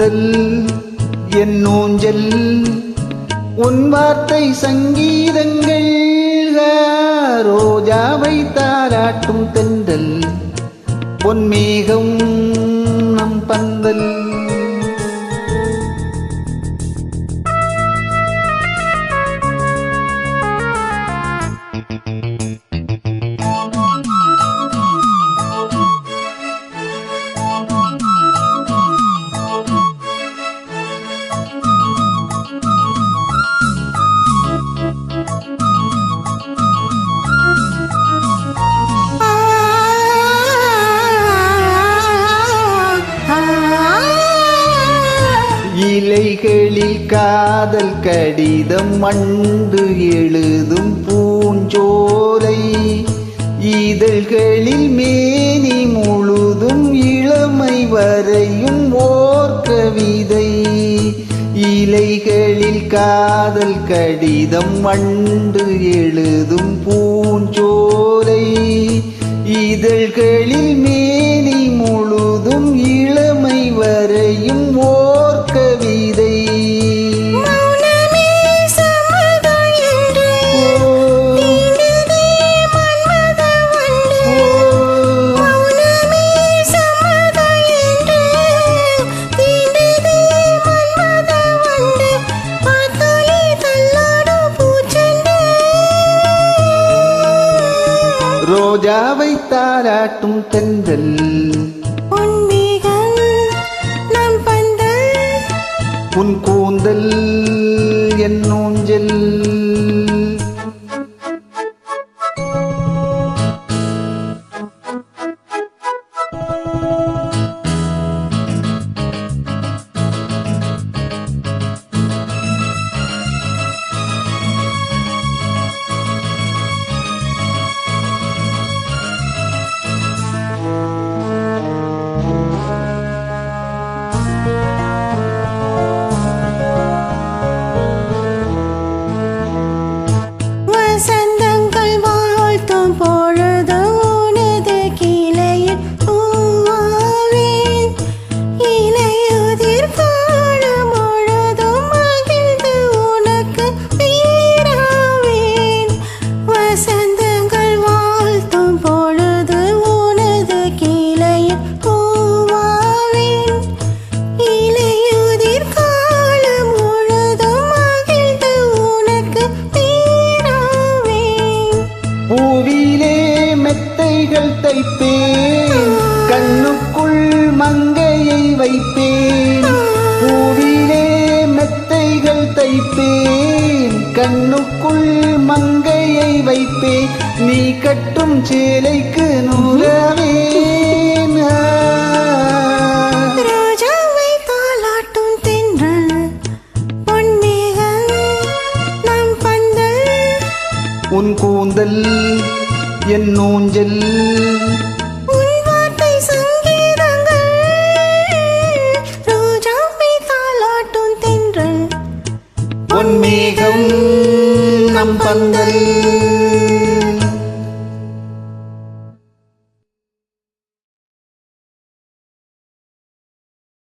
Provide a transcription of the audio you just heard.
கூந்தல் என் ஊஞ்சல் உன் வார்த்தை சங்கீதங்கள் ரோஜாவை தாராட்டும் தென்றல் பொன்மேகம் நம் பந்தல். கைகளில் காதல் கடிதம் மண்டு எழுதும் பூஞ்சோலை. இதழ்களில் மேனி முழுதும் இளமை வரையும் ஓர் கவிதை. இலைகளில் காதல் கடிதம் மண்டு எழுதும் பூஞ்சோலை. இதழ்கள் ரோஜாவை தாராட்டும் தென்றல். பொன்மேகம் நம் பந்தல் உன் கூந்தல் என் ஊஞ்சல். கண்ணுக்குள் மங்கையை வைப்பேன். பூவிலே மெத்தைகள் தைப்பேன். கண்ணுக்குள் மங்கையை வைப்பேன். நீ கட்டும் சேலைக்கு நூறவேன். உன் கூந்தல் என் ஊஞ்சல் பந்தல்